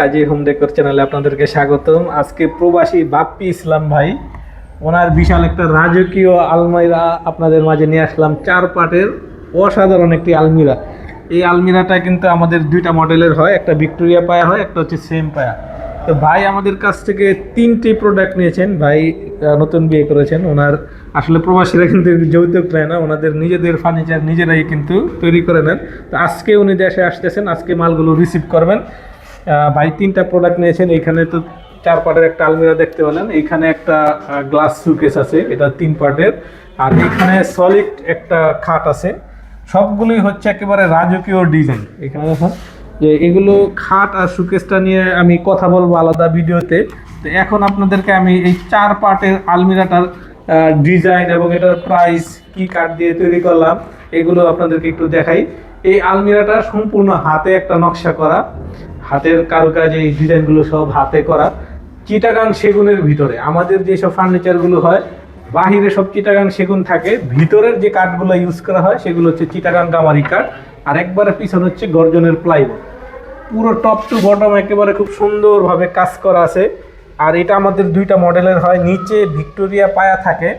কাজী home decor চ্যানেলে আপনাদেরকে স্বাগতম। আজকে প্রবাসী বাপ্পি ইসলাম ভাই, ওনার বিশাল একটা রাজকীয় আলমিরা আপনাদের মাঝে নিয়ে আসলাম। চার পাটের অসাধারণ একটি আলমিরা। এই আলমিরাটা কিন্তু আমাদের দুইটা মডেলের হয়, একটা ভিক্টোরিয়া পায়া হয়, একটা হচ্ছে সেম পায়া। তো ভাই আমাদের কাছ থেকে তিনটি প্রোডাক্ট নিয়েছেন। ভাই নতুন বিয়ে করেছেন। ওনার আসলে প্রবাসীরা কিন্তু যৌতুক নেয় না, ওনাদের নিজেদের ফার্নিচার নিজেরাই কিন্তু তৈরি করে নেন। তো আজকে উনি দেশে আসতেছেন, আজকে মালগুলো রিসিভ করবেন। ভাই, তিনটা প্রোডাক্ট নিয়েছেন। এইখানে তো চার পার্টের একটা আলমিরা দেখতে পেলেন। এইখানে একটা গ্লাস সুকেস আছে। এটা তিন পার্টের আর এখানে সলিড একটা খাট আছে। সবগুলোই হচ্ছে একেবারে রাজকীয় ডিজাইন এখানে দেখুন, যে এগুলো খাট আর সুকেসটা নিয়ে আমি কথা বলব আলাদা ভিডিওতে। তো এখন আপনাদেরকে আমি এই চার পার্টের আলমিরাটার ডিজাইন এবং এটার প্রাইস কি কাঠ দিয়ে তৈরি করলাম, এগুলো আপনাদেরকে একটু দেখাই। এই আলমিরাটা সম্পূর্ণ হাতে একটা নকশা করা। হাতের কারুকাজ এই ডিজাইনগুলো সব হাতে করা। চিটাগাং সেগুনের ভিতরে। আমাদের যেসব ফার্নিচারগুলো হয়, বাহিরে সব চিটাগাং সেগুন থাকে। ভিতরের যে কাঠগুলো ইউজ করা হয়, সেগুলো হচ্ছে চিটাগাং গামারি কাঠ। আর একবারে পিছনে হচ্ছে গর্জনের প্লাইবোর্ড পুরো টপ টু বটম একেবারে খুব সুন্দরভাবে কাজ করা আছে। আর এটা আমাদের দুইটা মডেলের হয়। নিচে ভিক্টোরিয়া পায়া থাকে।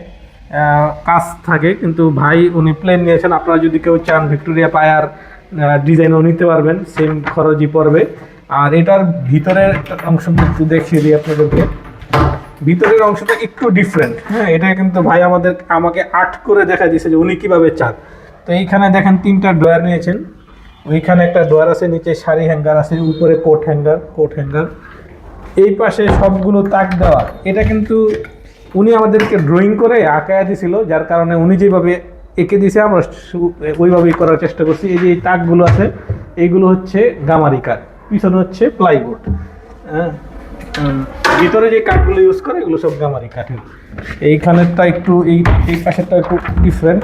কাজ থাকে, কিন্তু ভাই উনি প্লেন নিয়েছেন, আপনারা যদি কেউ চান ভিক্টোরিয়া পায়ার ডিজাইনও নিতে পারবেন সেম খরচই পড়বে। আর এটার ভিতরের অংশ একটু দেখিয়ে দিই আপনাদেরকে। ভিতরের অংশটা একটু ডিফারেন্ট হ্যাঁ এটা কিন্তু ভাই আমাদের, আমাকে আর্ট করে দেখা দিয়েছে যে উনি কীভাবে চান। তো এইখানে দেখেন তিনটা ড্রয়ার নিয়েছেন। ওইখানে একটা ড্রয়ার আছে, নিচে শাড়ি হ্যাঙ্গার আছে, উপরে কোট হ্যাঙ্গার কোট হ্যাঙ্গার এই পাশে সবগুলো তাক দেওয়া। এটা কিন্তু উনি আমাদেরকে ড্রয়িং করে আঁকায় দিছিল, যার কারণে উনি যেভাবে এঁকে দিছে, আমরা ওইভাবেই করার চেষ্টা করছি। এই যে এই তাকগুলো আছে এইগুলো হচ্ছে গামারি কাঠ পিছনে হচ্ছে প্লাইবোর্ড হ্যাঁ ভিতরে যে কাঠগুলো ইউজ করে, এগুলো সব গামারি কাঠের এইখানেরটা একটু, এই এই পাশেরটা একটু ডিফারেন্ট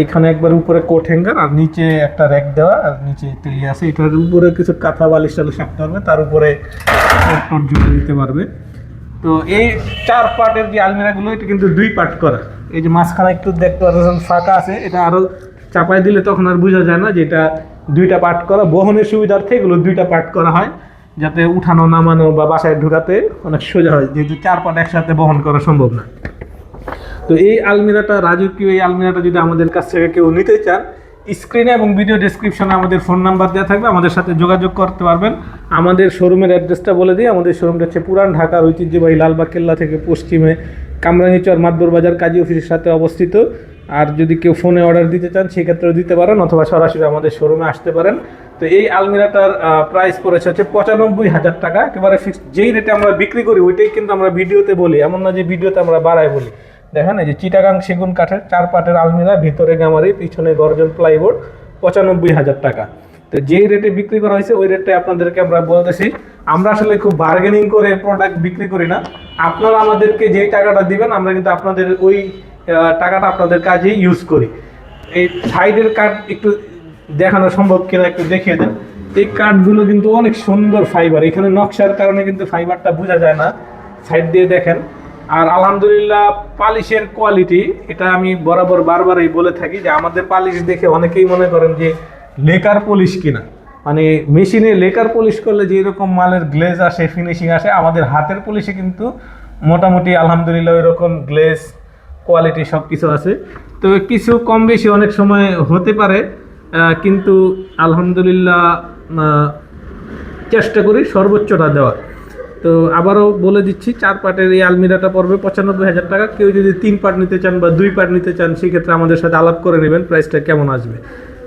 এইখানে একবার উপরে কোট হ্যাঙ্গার আর নিচে একটা র্যাক দেওয়া, আর নিচে তেলি আছে। এটার উপরে কিছু কাঁথা বালিশ টালিশ রাখতে পারবে তার উপরে টোট দিতে পারবে। তো এই চার পার্টের যে আলমিরাগুলো, এটা কিন্তু দুই পার্ট করা। এই যে মাঝখানে একটু দেখতে পাচ্ছেন, ফাঁকা আছে, এটা আরও চাপাই দিলে তখন আর বোঝা যায় না যে এটা দুইটা পার্ট করা। বহনের সুবিধার্থে এগুলো দুইটা পার্ট করা হয়, যাতে উঠানো, নামানো বা বাসায় ঢুকাতে অনেক সোজা হয়, যেহেতু চার পার্ট একসাথে বহন করা সম্ভব না। তো এই আলমিরাটা, রাজকীয় এই আলমিরাটা যদি আমাদের কাছ থেকে কেউ নিতে চান স্ক্রিনে এবং ভিডিও ডেসক্রিপশনে আমাদের ফোন নাম্বার দেওয়া থাকবে, আমাদের সাথে যোগাযোগ করতে পারবেন। আমাদের শোরুমের অ্যাড্রেসটা বলে দিই, আমাদের শোরুমটা হচ্ছে পুরান ঢাকার ঐতিহ্যবাহী লালবাগ কেল্লা থেকে পশ্চিমে কামরাঙ্গিচর মাতবর বাজার কাজী অফিসের সাথে অবস্থিত। আর যদি কেউ ফোনে অর্ডার দিতে চান, সেক্ষেত্রেও দিতে পারেন অথবা সরাসরি আমাদের শোরুমে আসতে পারেন। তো এই আলমিরাটার প্রাইস পড়েছে হচ্ছে পঁচানব্বই হাজার টাকা। একেবারে ফিক্সড যেই রেটে আমরা বিক্রি করি, ওইটাই কিন্তু আমরা ভিডিওতে বলি। এমন না যে ভিডিওতে আমরা বাড়াই বলি। দেখেন এই যে চিটাগাং সেগুন কাঠের চার পাটের আলমিরা, ভিতরে গামারি, পিছনে গর্জন প্লাইবোর্ড পঁচানব্বই হাজার টাকা। তো যেই রেটে বিক্রি করা হয়েছে, ওই রেটে আপনাদেরকে আমরা বলতেছি। আমরা আসলে খুব বার্গেনিং করে প্রোডাক্ট বিক্রি করি না। আপনারা আমাদেরকে যেই টাকাটা দিবেন, আমরা কিন্তু আপনাদের ওই টাকাটা আপনাদের কাজে ইউজ করি। এই সাইডের কাঠ একটু দেখানো সম্ভব কিনা একটু দেখিয়ে দেন। এই কাঠগুলো কিন্তু অনেক সুন্দর ফাইবার এখানে নকশার কারণে কিন্তু ফাইবারটা বোঝা যায় না। সাইড দিয়ে দেখেন। আর আলহামদুলিল্লাহ পালিশের কোয়ালিটি এটা আমি বরাবর বারবারই বলে থাকি যে আমাদের পালিশ দেখে অনেকেই মনে করেন যে লেকার পলিশ কিনা। মানে মেশিনে লেকার পলিশ করলে যে এরকম মালের গ্লেজ আসে ফিনিশিং আসে, আমাদের হাতের পলিশে কিন্তু মোটামুটি আলহামদুলিল্লাহ এরকম গ্লেজ কোয়ালিটি সব কিছু আছে। তো কিছু কম বেশি অনেক সময় হতে পারে কিন্তু আলহামদুলিল্লাহ চেষ্টা করি সর্বোচ্চটা দেওয়ার। তো আবারও বলে দিচ্ছি, চার পার্টের এই আলমিরাটা পড়বে পঁচানব্বই হাজার টাকা। কেউ যদি তিন পার্ট নিতে চান বা দুই পার্ট নিতে চান, সেক্ষেত্রে আমাদের সাথে আলাপ করে নেবেন, প্রাইসটা কেমন আসবে।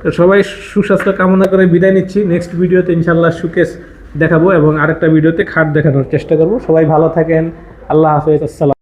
তো সবাই সুস্বাস্থ্য কামনা করে বিদায় নিচ্ছি। নেক্সট ভিডিওতে ইনশাল্লাহ সুকেশ দেখাবো এবং আরেকটা ভিডিওতে খাট দেখানোর চেষ্টা করব। সবাই ভালো থাকেন। আল্লাহ হাফেজ। আসসালাম